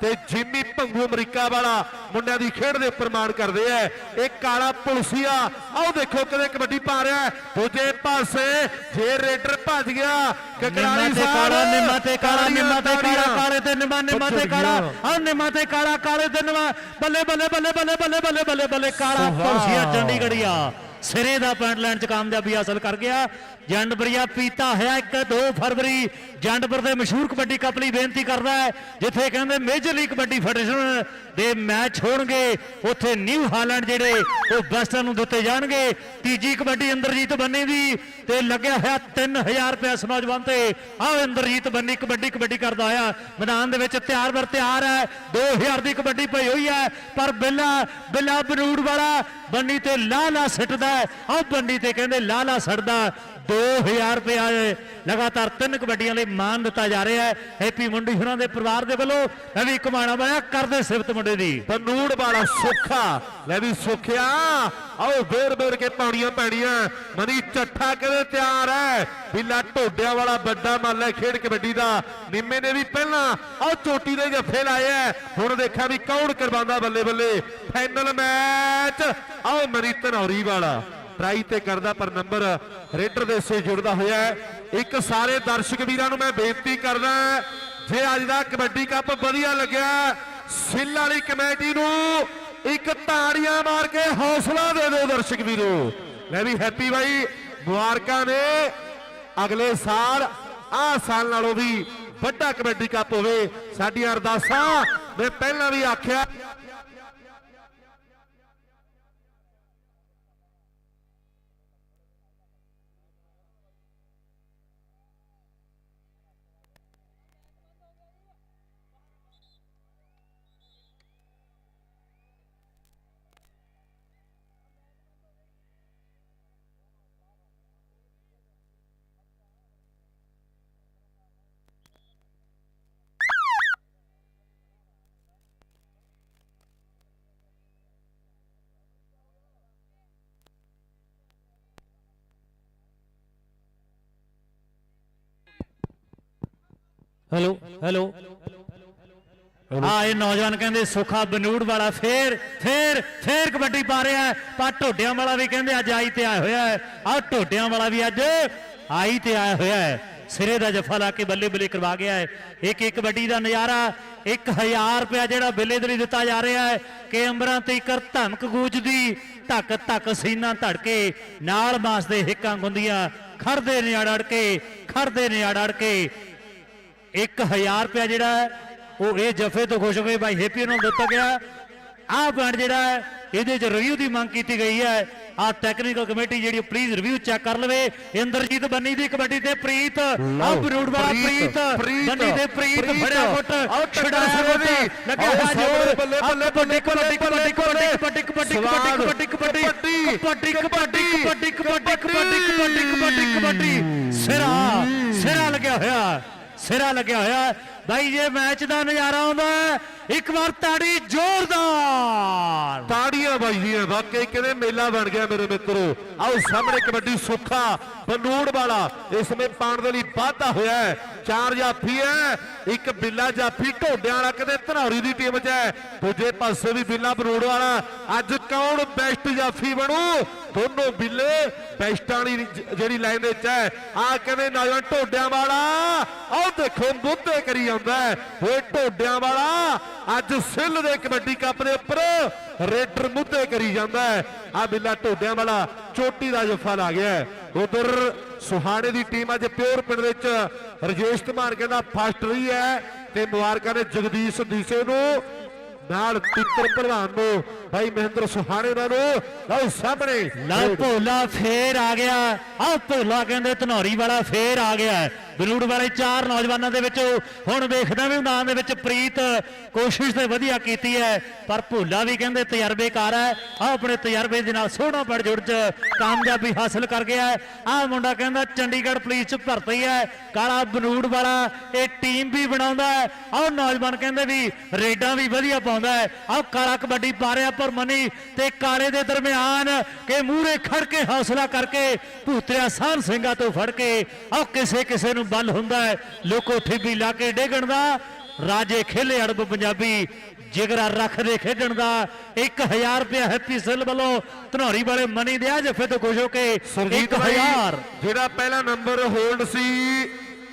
Speaker 2: ਤੇ ਜਿਮੀ ਭੰਗੂ ਅਮਰੀਕਾ ਵਾਲਾ ਮੁੰਡਿਆਂ ਦੀ ਖੇਡ ਦੇ ਉੱਪਰ ਮਾਣ ਕਰਦੇ ਐ ਇਹ ਕਾਲਾ ਪੁਲਸੀਆ ਆਓ ਦੇਖੋ ਕਿਵੇਂ ਕਬੱਡੀ ਪਾ ਰਿਹਾ। ਦੂਜੇ ਪਾਸੇ ਜੇ ਰੇਡਰ ਭੱਜ ਗਿਆ ਕਕਰਾਲੀ
Speaker 1: ਕਾਲਾ ਨਿੰਮਾ ਤੇ ਕਾਲਾ ਨਿੰਮਾ ਤੇ ਕਾਲਾ। ਕਾਲੇ ਤੇ ਨਿੰਮਾ ਨਿੰਮਾ ਤੇ ਕਾਲਾ। ਆ ਨਿੰਮਾ ਤੇ ਕਾਲਾ ਕਾਲੇ ਤੇ ਨਿੰਮਾ। ਬੱਲੇ ਬੱਲੇ ਬੱਲੇ ਬੱਲੇ ਬੱਲੇ ਬੱਲੇ ਬੱਲੇ ਬੱਲੇ। ਕਾਲਾ। ਪੁਲਸੀਆ ਚੰਡੀਗੜ੍ਹੀਆ। ਸਿਰੇ ਦਾ ਪੁਆਇੰਟ ਲੈਣ ਚ ਕਾਮਯਾਬੀ ਹਾਸਲ ਕਰ ਗਿਆ। ਜੰਡਬਰੀਆ ਪੀਤਾ ਹੋਇਆ 1 2 ਫਰਵਰੀ ਜੰਡਪੁਰ ਦੇ ਮਸ਼ਹੂਰ ਕਬੱਡੀ ਕੱਪ ਲਈ ਬੇਨਤੀ ਕਰਦਾ ਹੈ, ਜਿੱਥੇ ਕਹਿੰਦੇ ਮੇਜਰ ਲੀਗ ਕਬੱਡੀ ਫੈਡਰੇਸ਼ਨ ਦੇ ਮੈਚ ਹੋਣਗੇ, ਉੱਥੇ ਨਿਊ ਹਾਲੈਂਡ ਜਿਹੜੇ ਉਹ ਵੈਸਟਰਨ ਨੂੰ ਦਿੱਤੇ ਜਾਣਗੇ, ਤੀਜੀ ਕਬੱਡੀ ਇੰਦਰਜੀਤ ਬੰਨੀ ਦੀ ਤੇ ਲੱਗਿਆ ਹੋਇਆ 3000 ਰੁਪਏ ਇਸ ਨੌਜਵਾਨ ਤੇ ਆਹ ਇੰਦਰਜੀਤ ਬੰਨੀ ਕਬੱਡੀ ਕਬੱਡੀ ਕਰਦਾ ਹੋਇਆ, ਮੈਦਾਨ ਦੇ ਵਿੱਚ ਤਿਆਰ ਬਰ ਤਿਆਰ ਹੈ 2000 ਦੀ ਕਬੱਡੀ ਪਈ ਹੋਈ ਹੈ, ਪਰ ਬਿੱਲਾ ਬਿੱਲਾ ਬਨੂੜ ਵਾਲਾ ਬੰਨੀ ਤੇ ਲਾ ਲਾ ਸਿੱਟਦਾ ਹੈ। ਆਹ ਬੰਨੀ ਤੇ ਕਹਿੰਦੇ ਲਾ ਲਾ ਸੜਦਾ 2000 ਰੁਪਏ ਲਗਾਤਾਰ ਤਿੰਨ ਕਬੱਡੀਆਂ ਲਈ ਮਾਨ ਦਿੱਤਾ ਜਾ ਰਿਹਾ ਹੈ। ਹੈਪੀ ਮੁੰਡੀ ਹੁਣਾਂ ਦੇ ਪਰਿਵਾਰ ਦੇ ਵੱਲੋਂ ਰਵੀ ਕਮਾਣਾ ਵਾਲਾ ਕਰਦੇ ਸਿਫਤ ਮੁੰਡੇ ਦੀ।
Speaker 2: ਤਨੂੜ ਵਾਲਾ ਸੁੱਖਾ, ਲੈ ਵੀ ਸੁੱਖਿਆ। ਆਓ ਫੇਰ ਫੇਰ ਕੇ ਪਾਉਣੀਆਂ ਪੈਣੀਆਂ। ਮਨੀ ਚੱਠਾ ਕਹਿੰਦੇ ਤਿਆਰ ਹੈ? ਬਿੱਲਾ ਢੋਡਿਆਂ ਵਾਲਾ ਵੱਡਾ ਮੱਲ ਹੈ ਖੇਡ ਕਬੱਡੀ ਦਾ। ਨਿੰਮੇ ਨੇ ਵੀ ਪਹਿਲਾਂ ਆਓ ਚੋਟੀ ਦੇ ਜੱਫੇ ਲਾਏ ਹੈ। ਹੁਣ ਦੇਖਾਂ ਵੀ ਕੌਣ ਕਰਵਾਉਂਦਾ ਬੱਲੇ ਬੱਲੇ। ਫਾਈਨਲ ਮੈਚ ਆਓ ਮਨੀ ਧਨੌਰੀ ਵਾਲਾ। ਟਰਾਈ ਤੇ ਕਰਦਾ, ਪਰ ਨੰਬਰ ਰੇਡਰ ਦੇ ਸੇ ਜੁੜਦਾ ਹੋਇਆ ਇੱਕ ਸਾਰੇ ਦਰਸ਼ਕ ਵੀਰਾਂ ਨੂੰ ਮੈਂ ਬੇਨਤੀ ਕਰਦਾ ਜੇ ਅੱਜ ਦਾ ਕਬੱਡੀ ਕੱਪ ਵਧੀਆ ਲੱਗਿਆ, ਸਿੱਲ ਵਾਲੀ ਕਮੇਟੀ ਨੂੰ ਇੱਕ ਤਾੜੀਆਂ ਮਾਰ ਕੇ ਹੌਸਲਾ ਦੇ ਦਿਓ ਦਰਸ਼ਕ ਵੀਰੋ। ਲੈ ਵੀ ਹੈਪੀ ਬਾਈ, ਮੁਬਾਰਕਾਂ ਨੇ। ਅਗਲੇ ਸਾਲ ਆਹ ਸਾਲ ਨਾਲੋਂ ਵੀ ਵੱਡਾ ਕਬੱਡੀ ਕੱਪ ਹੋਵੇ, ਸਾਡੀਆਂ ਅਰਦਾਸਾਂ, ਮੈਂ ਪਹਿਲਾਂ ਵੀ ਆਖਿਆ
Speaker 1: ਹੈਲੋ ਹੈਲੋ। ਆ ਇਹ ਨੌਜਵਾਨ ਕਹਿੰਦੇ, ਸੁਖਾ ਬਨੂੜ ਵਾਲਾ ਫੇਰ ਫੇਰ ਫੇਰ ਕਬੱਡੀ ਪਾ ਰਿਹਾ ਹੈ। ਪਰ ਢੋਡਿਆਂ ਵਾਲਾ ਵੀ ਕਹਿੰਦੇ, ਅੱਜ ਆਈ ਤੇ ਆਇਆ ਹੋਇਆ ਹੈ। ਆ ਢੋਡਿਆਂ ਵਾਲਾ ਵੀ ਅੱਜ ਆਈ ਤੇ ਆਇਆ ਹੋਇਆ ਹੈ। ਸਿਰੇ ਦਾ ਜਫਾ ਲਾ ਕੇ ਬੱਲੇ ਬੱਲੇ ਕਰਵਾ ਗਿਆ ਹੈ। ਇੱਕ ਇੱਕ ਕਬੱਡੀ ਦਾ ਨਜ਼ਾਰਾ 1000 ਰੁਪਇਆ ਜਿਹੜਾ ਬੱਲੇ ਦੇ ਲਈ ਦਿੱਤਾ ਜਾ ਰਿਹਾ ਹੈ। ਕਿ ਅੰਬਰਾਂ ਤੇ ਕਰ ਧਮਕ ਗੂਜਦੀ, ਧੱਕ ਧੱਕ ਸੀਨਾ ਧੜਕੇ, ਨਾਲ ਮਾਸ ਦੇ ਹਿੱਕਾਂ ਗੁੰਦੀਆਂ ਖੜਦੇ ਨੇ ਅੜ ਕੇ ਖੜਦੇ ਨੇ ਅੜ ਅੜ ਕੇ 1000 ਰੁਪਇਆ ਜਿਹੜਾ ਹੈ ਉਹ ਇਹ ਜਫੇ ਤੋਂ ਖੁਸ਼ ਹੋ ਗਏ ਭਾਈ ਹੈਪੀ ਨੂੰ ਦਿੱਤਾ ਗਿਆ ਆਹ ਪੁਆਇੰਟ ਜਿਹੜਾ ਹੈ ਇਹਦੇ ਚ ਰਿਵਿਊ ਦੀ ਮੰਗ ਕੀਤੀ ਗਈ ਹੈ ਆਹ ਟੈਕਨੀਕਲ ਕਮੇਟੀ ਜਿਹੜੀ ਪਲੀਜ਼ ਰਿਵਿਊ ਚੈੱਕ ਕਰ ਲਵੇ ਇੰਦਰਜੀਤ ਬੰਨੀ ਦੀ ਕਬੱਡੀ ਤੇ ਪ੍ਰੀਤ ਆਹ ਬਰੂੜ ਵਾਲਾ
Speaker 2: ਪ੍ਰੀਤ,
Speaker 1: ਬੰਨੀ ਤੇ ਪ੍ਰੀਤ। ਫੜਿਆ ਫੁੱਟ ਛੜਾਇਆ ਫੁੱਟ। ਲੱਗਿਆ
Speaker 2: ਆਹ
Speaker 1: ਹੋਇਆ
Speaker 2: ਸੌ
Speaker 1: ਜੋਰ
Speaker 2: ਬੱਲੇ, ਬੱਲੇ,
Speaker 1: ਕਬੱਡੀ ਕਬੱਡੀ ਕਬੱਡੀ
Speaker 2: ਬੱਲੇ,
Speaker 1: ਕਬੱਡੀ ਕਬੱਡੀ ਕਬੱਡੀ। ਕਬੱਡੀ ਕਬੱਡੀ ਕਬੱਡੀ ਕਬੱਡੀ ਕਬੱਡੀ ਕਬੱਡੀ ਕਬੱਡੀ ਕਬੱਡੀ ਕਬੱਡੀ ਕਬੱਡੀ ਕਬੱਡੀ ਸਿਰਾ ਸਿਰਾ ਲੱਗਿਆ ਹੋਇਆ ਸਿਰਾ ਲੱਗਿਆ ਹੋਇਆ ਬਾਈ ਇਹ ਮੈਚ ਦਾ ਨਜ਼ਾਰਾ ਆਉਂਦਾ ਇੱਕ ਵਾਰ ਤਾੜੀ ਜ਼ੋਰਦਾਰ।
Speaker 2: ਤਾੜੀਆਂ ਵੱਜਦੀਆਂ, ਵਾਕਈ ਕਿਵੇਂ ਮੇਲਾ ਬਣ ਗਿਆ ਮੇਰੇ ਮਿੱਤਰੋ। ਆਓ, ਸਾਹਮਣੇ ਕਬੱਡੀ ਸੁੱਖਾ, ਬਨੂੜ ਵਾਲਾ, ਇਸ ਸਮੇਂ ਪਾਣ ਦੇ ਲਈ ਵਾਧਾ ਹੋਇਆ ਹੈ। ਚਾਰ ਜਾਫੀ ਹੈ, ਇੱਕ ਬਿੱਲਾ ਜਾਫੀ, ਢੋਡਿਆਂ ਵਾਲਾ ਕਦੇ ਧਨੌਰੀ ਦੀ ਟੀਮ 'ਚ ਹੈ। ਦੂਜੇ ਪਾਸੇ ਵੀ ਬਿੱਲਾ ਬਨੂੜ ਵਾਲਾ, ਅੱਜ ਕੌਣ ਬੈਸਟ ਜਾਫੀ ਬਣੂ? ਦੋਨੋਂ ਬਿੱਲੇ ਬੈਸਟਾਂ ਵਾਲੀ ਜਿਹੜੀ ਲਾਈਨ ਵਿੱਚ ਹੈ। ਆ ਕਹਿੰਦੇ ਨੌਜਵਾਨ ਢੋਡਿਆਂ ਵਾਲਾ? ਆਓ ਦੇਖੋ, ਮੁੱਦੇ ਕਰੀ ਆਉਂਦਾ ਓਏ ਢੋਡਿਆਂ ਵਾਲਾ, ਅੱਜ ਸਿੱਲ ਦੇ ਕਬੱਡੀ ਕੱਪ ਦੇ ਉੱਪਰ ਰੇਡਰ ਮੁੱਦੇ ਕਰੀ ਜਾਂਦਾ ਆ ਬਿੱਲਾ ਢੋਡਿਆਂ ਵਾਲਾ, ਚੋਟੀ ਦਾ ਜਫਾ ਲਾ ਗਿਆ ਉਧਰ ਸੁਹਾਣੇ ਦੀ ਟੀਮ ਅੱਜ ਪਿਓਰ ਪਿੰਡ ਵਿੱਚ ਰਜੇਸ਼ ਧਮਾਨ ਕਹਿੰਦਾ ਫਸਟ ਰਹੀ ਹੈ ਤੇ ਮੁਬਾਰਕਾਂ ਨੇ ਜਗਦੀਸ਼ ਦੀਸੇ ਨੂੰ, ਨਾਲ ਪਿੱਤਰ ਪ੍ਰਧਾਨ ਨੂੰ। ਭਾਈ ਮਹਿੰਦਰ ਸੁਹਾਣੇ ਉਹਨਾਂ ਨੂੰ, ਲਓ ਸਾਹਮਣੇ।
Speaker 1: ਲਓ ਭੋਲਾ ਫੇਰ ਆ ਗਿਆ। ਆਹ ਭੋਲਾ ਕਹਿੰਦੇ ਧਨੌਰੀ ਵਾਲਾ ਫੇਰ ਆ ਗਿਆ। ਬਲੂੜ ਵਾਲੇ ਚਾਰ ਨੌਜਵਾਨਾਂ ਦੇ ਵਿੱਚ ਹੁਣ ਵੇਖਦਾ ਵੀ ਮੈਦਾਨ ਦੇ ਵਿੱਚ ਪ੍ਰੀਤ ਕੋਸ਼ਿਸ਼ ਤੇ ਵਧੀਆ ਕੀਤੀ ਹੈ, ਪਰ ਭੋਲਾ ਵੀ ਕਹਿੰਦੇ ਤਜਰਬੇਕਾਰ ਹੈ। ਆ ਆਪਣੇ ਤਜਰਬੇ ਦੇ ਨਾਲ ਸੋਹਣਾ ਪੜ ਜੁੜ ਚ ਕਾਮਯਾਬੀ ਹਾਸਲ ਕਰ ਗਿਆ ਹੈ। ਆਹ ਮੁੰਡਾ ਕਹਿੰਦਾ ਚੰਡੀਗੜ੍ਹ ਪੁਲਿਸ ਚ ਭਰਤੀ ਹੈ। ਕਾਲਾ ਬਨੂੜ ਵਾਲਾ ਇਹ ਟੀਮ ਵੀ ਬਣਾਉਂਦਾ ਹੈ। ਆਹ ਨੌਜਵਾਨ ਕਹਿੰਦੇ ਵੀ ਰੇਡਾਂ ਵੀ ਵਧੀਆ ਪਾਉਂਦਾ ਹੈ। ਆਹ ਕਾਲਾ ਕਬੱਡੀ ਪਾ ਰਿਹਾ ਪਰ ਮਨੀ ਤੇ ਕਾਲੇ ਦੇ ਦਰਮਿਆਨ ਕਿ ਮੂਹਰੇ ਖੜ ਕੇ ਹੌਸਲਾ ਕਰਕੇ ਭੂਤਰਿਆ ਸਾਨ ਸਿੰਘਾਂ ਤੋਂ ਫੜ ਕੇ ਆਹ ਕਿਸੇ ਕਿਸੇ ਨੂੰ ਬਲ ਹੁੰਦਾ ਹੈ। ਲੋਕੋ ਠਿੱਬੀ ਲਾ ਕੇ ਡੇਗਣ ਦਾ। ਰਾਜੇ ਖੇਲੇ ਅੜਬ ਪੰਜਾਬੀ ਜਿਗਰਾ ਰੱਖਦੇ ਖੇਡਣ ਦਾ। 1000 ਰੁਪਇਆ ਹੈਪੀ ਸਿਲ ਵੱਲੋਂ ਧਨੌਰੀ ਵਾਲੇ ਮਨੀ ਦੇ ਆ ਜਫੇ ਤੋਂ ਖੁਸ਼ ਹੋ ਕੇ
Speaker 2: ਸਰਜੀਤ ਭਾਈ
Speaker 1: 1000
Speaker 2: ਜਿਹੜਾ ਪਹਿਲਾ ਨੰਬਰ ਹੋਲਡ ਸੀ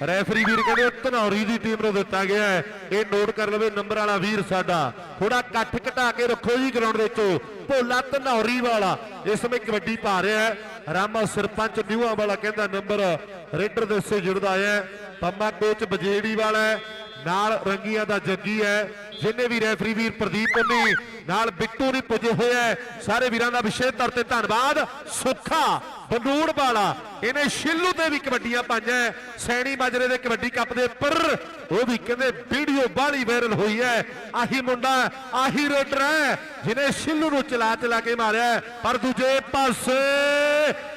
Speaker 2: ਰੈਫਰੀ ਵੀਰ ਕਹਿੰਦੇ ਧਨੌਰੀ ਦੀ ਟੀਮ ਨੂੰ ਦਿੱਤਾ ਗਿਆ ਹੈ। ਇਹ ਨੋਟ ਕਰ ਲਵੇ ਨੰਬਰ ਵਾਲਾ ਵੀਰ ਸਾਡਾ। ਥੋੜਾ ਕੱਠ ਘਟਾ ਕੇ ਰੱਖੋ ਜੀ ਗਰਾਊਂਡ ਦੇ ਵਿੱਚੋਂ। ਭੋਲਾ ਧਨੌਰੀ ਵਾਲਾ ਇਸ ਸਮੇਂ ਕਬੱਡੀ ਪਾ ਰਿਹਾ ਹੈ। ਰਾਮਾ ਸਰਪੰਚ ਨਿਊਆ ਵਾਲਾ ਕਹਿੰਦਾ ਨੰਬਰ, ਰੇਡਰ ਦੇ ਸੇ ਜੁੜਦਾ ਹੈ। ਪੰਮਾ ਕੋਚ ਬਜੇੜੀ ਵਾਲਾ ਹੈ, ਨਾਲ ਰੰਗੀਆਂ ਦਾ ਜੱਗੀ ਹੈ, ਜਿੰਨੇ ਵੀ ਰੈਫਰੀ ਵੀਰ ਪ੍ਰਦੀਪ ਉਨੀ, ਨਾਲ ਬਿੱਟੂ ਨਹੀਂ ਪੁੱਜੇ ਹੋਏ ਹੈ। ਸਾਰੇ ਵੀਰਾਂ ਦਾ ਵਿਸ਼ੇਸ਼ ਤੌਰ ਤੇ ਧੰਨਵਾਦ। ਸੁੱਖਾ ਬੰਦੂੜ ਵਾਲਾ। ਇਹਨੇ ਸ਼ਿੱਲੂ ਤੇ ਵੀ ਕਬੱਡੀਆਂ ਪਾਈਆਂ ਸੈਣੀ ਮਾਜਰੇ ਦੇ ਕਬੱਡੀ ਕੱਪ ਦੇ ਉੱਪਰ ਉਹ ਵੀ ਕਹਿੰਦੇ ਵੀਡੀਓ ਬਾਹਲੀ ਵਾਇਰਲ ਹੋਈ ਹੈ ਆਹੀ ਮੁੰਡਾ, ਆਹੀ ਰੇਡਰ ਹੈ ਜਿਹਨੇ ਸ਼ਿੱਲੂ ਨੂੰ ਚਲਾ ਚਲਾ ਕੇ ਮਾਰਿਆ ਪਰ ਦੂਜੇ ਪਾਸੇ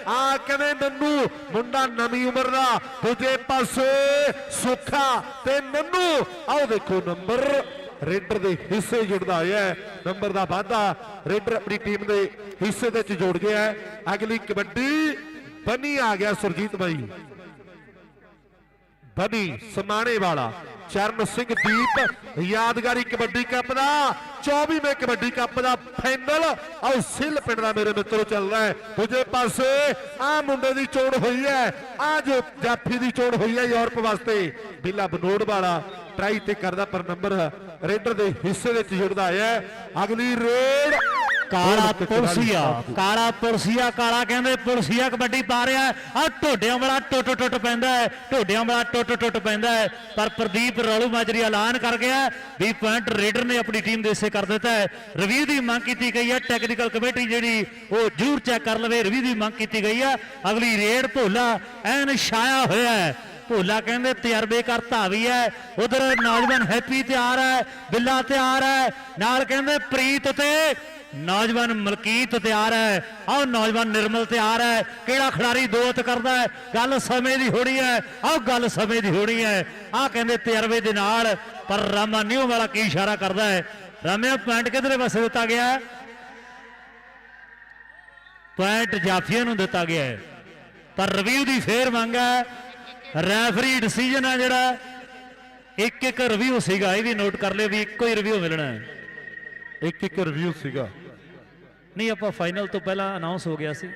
Speaker 2: ਆ ਕਹਿੰਦੇ ਨੰਨੂ, ਮੁੰਡਾ ਨਵੀਂ ਉਮਰ ਦਾ। ਦੂਜੇ ਪਾਸੇ ਸੁੱਖਾ ਤੇ ਨੰਨੂ। ਆਓ ਦੇਖੋ ਨੰਬਰ। ਰੇਡਰ ਦੇ ਹਿੱਸੇ ਜੁੜਦਾ ਹੋਇਆ ਨੰਬਰ ਦਾ ਵਾਧਾ ਰੇਡਰ ਆਪਣੀ ਟੀਮ ਦੇ ਹਿੱਸੇ ਦੇ ਵਿੱਚ ਜੁੜ ਗਿਆ ਅਗਲੀ ਕਬੱਡੀ ਬਨੀ ਆ ਗਿਆ ਸੁਰਜੀਤ ਬਾਈ। ਬਨੀ ਸਮਾਣੇ ਵਾਲਾ, ਚਰਨ ਸਿੰਘ ਦੀਪ, ਯਾਦਗਾਰੀ ਕਬੱਡੀ ਕੱਪ ਦਾ 24ਵੇਂ ਕਬੱਡੀ ਕੱਪ ਦਾ ਫਾਈਨਲ। ਆਓ ਸਿੱਲ ਪਿੰਡ ਦਾ ਮੇਰੇ ਮਿੱਤਰੋ ਚੱਲਦਾ ਹੈ। ਦੂਜੇ ਪਾਸੇ ਆ ਮੁੰਡੇ ਦੀ ਚੋਣ ਹੋਈ ਹੈ। ਆ ਜੋ ਜਾਫੀ ਦੀ ਚੋਣ ਹੋਈ ਹੈ ਯੂਰਪ ਵਾਸਤੇ। ਬਿੱਲਾ ਬਨੋੜ ਵਾਲਾ ਟਰਾਈ ਤੇ ਕਰਦਾ ਪਰ ਨੰਬਰ ਰੇਡਰ ਦੇ ਹਿੱਸੇ ਵਿੱਚ ਜੁੜਦਾ ਹੈ। ਅਗਲੀ ਰੇਡ
Speaker 1: ਕਾਲਾ ਪੁਲਸੀਆ ਕਾਲਾ ਪੁਲਸੀਆ ਕਾਲਾ ਕਹਿੰਦੇ ਪੁਲਸੀਆ ਕਬੱਡੀ ਪਾ ਰਿਹਾ ਆ ਢੋਡਿਆਂ ਵਾਲਾ ਟੁੱਟ ਟੁੱਟ ਪੈਂਦਾ ਹੈ ਢੋਡਿਆਂ ਵਾਲਾ ਟੁੱਟ ਟੁੱਟ ਪੈਂਦਾ ਹੈ। ਪਰ ਪ੍ਰਦੀਪ ਰੌਲੂ ਮਾਜਰੀ ਐਲਾਨ ਕਰ ਗਿਆ ਵੀ ਪੁਆਇੰਟ ਰੇਡਰ ਨੇ ਆਪਣੀ ਟੀਮ ਦੇ ਹਿੱਸੇ ਕਰ ਦਿੱਤਾ ਹੈ। ਰਿਵਿਊ ਦੀ ਮੰਗ ਕੀਤੀ ਗਈ ਹੈ ਟੈਕਨੀਕਲ ਕਮੇਟੀ ਜਿਹੜੀ ਉਹ ਜ਼ਰੂਰ ਚੈੱਕ ਕਰ ਲਵੇ। ਰਿਵਿਊ ਦੀ ਮੰਗ ਕੀਤੀ ਗਈ ਹੈ। ਅਗਲੀ ਰੇਡ ਭੋਲਾ ਐਨ ਛਾਇਆ ਹੋਇਆ ਹੈ। ਭੋਲਾ ਕਹਿੰਦੇ ਤਜਰਬੇ ਕਰ ਧਾਵੀ ਹੈ ਉਧਰ ਨੌਜਵਾਨ ਹੈਪੀ ਤਿਆਰ ਹੈ ਬਿੱਲਾ ਤਿਆਰ ਹੈ ਨਾਲ ਕਹਿੰਦੇ ਪ੍ਰੀਤ ਤੇ ਨੌਜਵਾਨ ਮਲਕੀਤ ਤਿਆਰ ਹੈ ਆਹ ਨੌਜਵਾਨ ਨਿਰਮਲ ਤਿਆਰ ਹੈ ਕਿਹੜਾ ਖਿਡਾਰੀ ਦੋਤ ਕਰਦਾ ਹੈ ਗੱਲ ਸਮੇਂ ਦੀ ਹੋਣੀ ਹੈ ਆਹ ਗੱਲ ਸਮੇਂ ਦੀ ਹੋਣੀ ਹੈ ਆਹ ਕਹਿੰਦੇ ਤਜਰਬੇ ਦੇ ਨਾਲ, ਪਰ ਰਾਮਾ ਨਿਊ ਵਾਲਾ ਕੀ ਇਸ਼ਾਰਾ ਕਰਦਾ ਹੈ ਰਾਮਿਆ ਪੁਆਇੰਟ ਕਿਧਰੇ ਪਾਸੇ ਦਿੱਤਾ ਗਿਆ? ਹੈ ਪੁਆਇੰਟ ਜਾਫੀਆ ਨੂੰ ਦਿੱਤਾ ਗਿਆ ਹੈ ਪਰ ਰਿਵਿਊ ਦੀ ਫੇਰ ਮੰਗ ਹੈ ਰੈਫਰੀ ਡਿਸੀਜਨ ਆ ਜਿਹੜਾ। ਇੱਕ ਇੱਕ ਰਿਵਿਊ ਸੀਗਾ ਇਹ ਵੀ ਨੋਟ ਕਰ ਲਿਓ ਵੀ ਇੱਕੋ ਹੀ ਰਿਵਿਊ ਮਿਲਣਾ ਹੈ।
Speaker 2: ਇੱਕ ਇੱਕ ਰਿਵਿਊ ਸੀਗਾ।
Speaker 1: ਨਹੀਂ ਆਪਾਂ ਫਾਈਨਲ ਤੋਂ ਪਹਿਲਾਂ ਅਨਾਉਂਸ ਹੋ ਗਿਆ ਸੀ।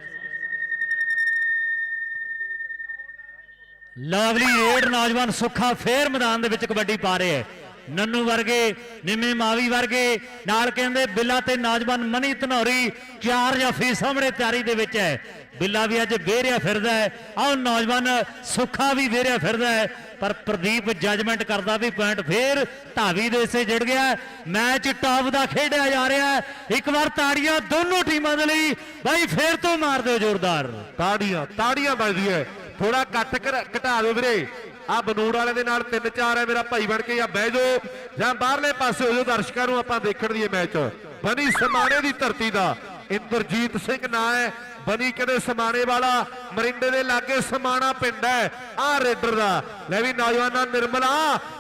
Speaker 1: ਲਵਲੀ ਰੇਡ ਨੌਜਵਾਨ ਸੁੱਖਾ ਫੇਰ ਮੈਦਾਨ ਦੇ ਵਿੱਚ ਕਬੱਡੀ ਪਾ ਰਿਹਾ ਹੈ। ਨੰਨੂ ਵਰਗੇ ਨਿੰਮੇ ਮਾਵੀ ਵਰਗੇ ਨਾਲ ਕਹਿੰਦੇ ਬਿੱਲਾ ਤੇ ਨੌਜਵਾਨ ਮਨੀ ਧਨੌਰੀ ਚਾਰ ਜਾਫੀ ਸਾਹਮਣੇ ਤਿਆਰੀ ਦੇ ਵਿੱਚ ਹੈ। ਬਿੱਲਾ ਵੀ ਅੱਜ ਵੇਰਿਆ ਫਿਰਦਾ ਹੈ। ਆਹ ਨੌਜਵਾਨ ਸੁੱਖਾ ਵੀ ਵੇਰਿਆ ਫਿਰਦਾ ਹੈ। ਪਰ ਪ੍ਰਦੀਪ ਜੱਜਮੈਂਟ ਕਰਦਾ ਵੀ ਪੁਆਇੰਟ ਫੇਰ ਧਾਵੀ ਦੇ ਹਿੱਸੇ ਜੜ ਗਿਆ। ਮੈਚ ਟਾਪ ਦਾ ਖੇਡਿਆ ਜਾ ਰਿਹਾ ਹੈ। ਇੱਕ ਵਾਰ ਤਾੜੀਆਂ ਦੋਨੋਂ ਟੀਮਾਂ ਦੇ ਲਈ। ਬਾਈ, ਫੇਰ ਤੋਂ ਮਾਰ ਦਿਓ ਜ਼ੋਰਦਾਰ।
Speaker 2: ਤਾੜੀਆਂ ਤਾੜੀਆਂ ਵੱਜਦੀ ਹੈ। ਥੋੜਾ ਘੱਟ ਕਰ ਘਟਾ ਦਿਓ ਵੀਰੇ। ਆ ਬਨੂੜ ਵਾਲੇ ਦੇ ਨਾਲ 3-4 ਹੈ ਮੇਰਾ ਭਾਈ ਬਣ ਕੇ। ਜਾਂ ਬਹਿ ਜਾਓ। ਜਾਂ ਬਾਹਰਲੇ ਪਾਸੇ ਹੋ ਜਾਓ। ਦਰਸ਼ਕਾਂ ਨੂੰ ਆਪਾਂ ਦੇਖਣ ਦੀ ਇਹ ਮੈਚ। ਬਣੀ ਸਮਾਣੇ ਦੀ ਧਰਤੀ ਦਾ। ਇੰਦਰਜੀਤ ਸਿੰਘ ਨਾਂ ਹੈ। ਬਣੀ ਕਦੇ ਸਮਾਣੇ ਵਾਲਾ, ਮਰਿੰਡੇ ਦੇ ਲਾਗੇ ਸਮਾਣਾ ਪਿੰਡ ਹੈ ਆ ਰੇਡਰ ਦਾ। ਲੈ ਵੀ ਨੌਜਵਾਨਾਂ ਨਿਰਮਲਾ,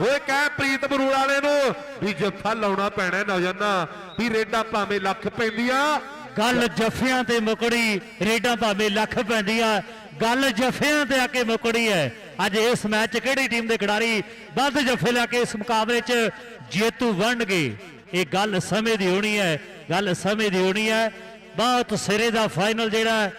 Speaker 2: ਓਏ ਕਹਿ ਪ੍ਰੀਤ ਬਰੂੜ ਵਾਲੇ ਨੂੰ ਵੀ ਜੱਫਾ ਲਾਉਣਾ ਪੈਣਾ ਨੌਜਵਾਨਾਂ, ਵੀ ਰੇਡਾਂ ਭਾਵੇਂ ਲੱਖ ਪੈਂਦੀਆਂ।
Speaker 1: ਗੱਲ ਜੱਫਿਆਂ ਤੇ ਮੁਕੜੀ, ਰੇਡਾਂ ਭਾਵੇਂ ਲੱਖ ਪੈਂਦੀਆਂ। ਗੱਲ ਜੱਫਿਆਂ ਤੇ ਆ ਕੇ ਮੁਕੜੀ ਹੈ। ਅੱਜ ਇਸ ਮੈਚ 'ਚ ਕਿਹੜੀ ਟੀਮ ਦੇ ਖਿਡਾਰੀ ਵੱਧ ਜੱਫੇ ਲੈ ਕੇ ਇਸ ਮੁਕਾਬਲੇ 'ਚ ਜੇਤੂ ਬਣਨਗੇ? ਇਹ ਗੱਲ ਸਮੇਂ ਦੀ ਹੋਣੀ ਹੈ, ਗੱਲ ਸਮੇਂ ਦੀ ਹੋਣੀ ਹੈ। ਬਹੁਤ ਸਿਰੇ ਦਾ ਫਾਈਨਲ ਜਿਹੜਾ